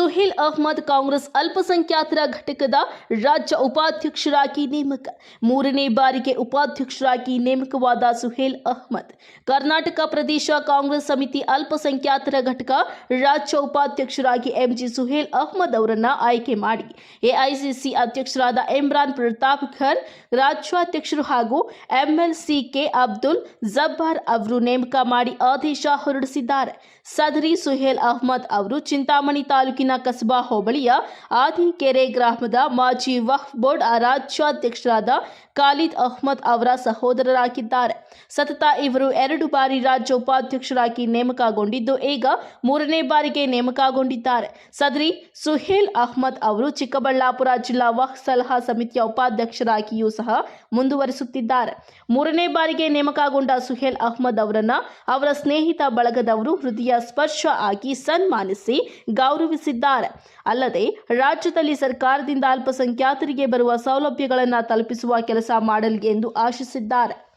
ಸುಹೇಲ್ ಅಹ್ಮದ್ ಕಾಂಗ್ರೆಸ್ ಅಲ್ಪಸಂಖ್ಯಾತರ ಘಟಕದ ರಾಜ್ಯ ಉಪಾಧ್ಯಕ್ಷರಾಗಿ ನೇಮಕ ಮೂರನೇ ಬಾರಿಗೆ ಉಪಾಧ್ಯಕ್ಷರಾಗಿ ನೇಮಕವಾದ ಸುಹೇಲ್ ಅಹ್ಮದ್ ಕರ್ನಾಟಕ ಪ್ರದೇಶ ಕಾಂಗ್ರೆಸ್ ಸಮಿತಿ ಅಲ್ಪಸಂಖ್ಯಾತರ ಘಟಕ ರಾಜ್ಯ ಉಪಾಧ್ಯಕ್ಷರಾಗಿ ಎಂಜಿ ಸುಹೇಲ್ ಅಹ್ಮದ್ ಅವರನ್ನ ಆಯ್ಕೆ ಮಾಡಿ ಎಐಸಿಸಿ ಅಧ್ಯಕ್ಷರಾದ ಇಮ್ರಾನ್ ಪ್ರತಾಪ್ ಖರ್ ರಾಜ್ಯಾಧ್ಯಕ್ಷರು ಹಾಗೂ ಎಂಎಲ್ಸಿ ಕೆ ಅಬ್ದುಲ್ ಜಬ್ಬಾರ್ ಅವರು ನೇಮಕ ಮಾಡಿ ಆದೇಶ ಹೊರಡಿಸಿದ್ದಾರೆ ಸದರಿ ಸುಹೇಲ್ ಅಹ್ಮದ್ ಅವರು ಚಿಂತಾಮಣಿ ತಾಲೂಕಿನ ಕಸಬಾ ಹೋಬಳಿಯ ಆದಿಕೆರೆ ಗ್ರಾಮದ ಮಾಜಿ ವಕ್ಫ್ ಬೋರ್ಡ್ ರಾಜ್ಯಾಧ್ಯಕ್ಷರಾದ ಖಾಲಿದ್ ಅಹ್ಮದ್ ಅವರ ಸಹೋದರರಾಗಿದ್ದಾರೆ. ಸತತ ಇವರು ಎರಡು ಬಾರಿ ರಾಜ್ಯ ಉಪಾಧ್ಯಕ್ಷರಾಗಿ ನೇಮಕಗೊಂಡಿದ್ದು, ಈಗ ಮೂರನೇ ಬಾರಿಗೆ ನೇಮಕಗೊಂಡಿದ್ದಾರೆ. ಸದರಿ ಸುಹೇಲ್ ಅಹ್ಮದ್ ಅವರು ಚಿಕ್ಕಬಳ್ಳಾಪುರ ಜಿಲ್ಲಾ ವಕ್ಫ್ ಸಲಹಾ ಸಮಿತಿಯ ಉಪಾಧ್ಯಕ್ಷರಾಗಿಯೂ ಸಹ ಮುಂದುವರಿಸುತ್ತಿದ್ದಾರೆ. ಮೂರನೇ ಬಾರಿಗೆ ನೇಮಕಗೊಂಡ ಸುಹೇಲ್ ಅಹ್ಮದ್ ಅವರನ್ನ ಅವರ ಸ್ನೇಹಿತ ಬಳಗದವರು ಹೃದಯ ಸ್ಪರ್ಶ ಆಗಿ ಸನ್ಮಾನಿಸಿ ಗೌರವಿಸಿದ್ದಾರೆ. ಅಲ್ಲದೆ ರಾಜ್ಯದಲ್ಲಿ ಸರ್ಕಾರದಿಂದ ಅಲ್ಪಸಂಖ್ಯಾತರಿಗೆ ಬರುವ ಸೌಲಭ್ಯಗಳನ್ನು ತಲುಪಿಸುವ ಕೆಲಸ ಮಾಡಲಿ ಎಂದು ಆಶಿಸಿದ್ದಾರೆ.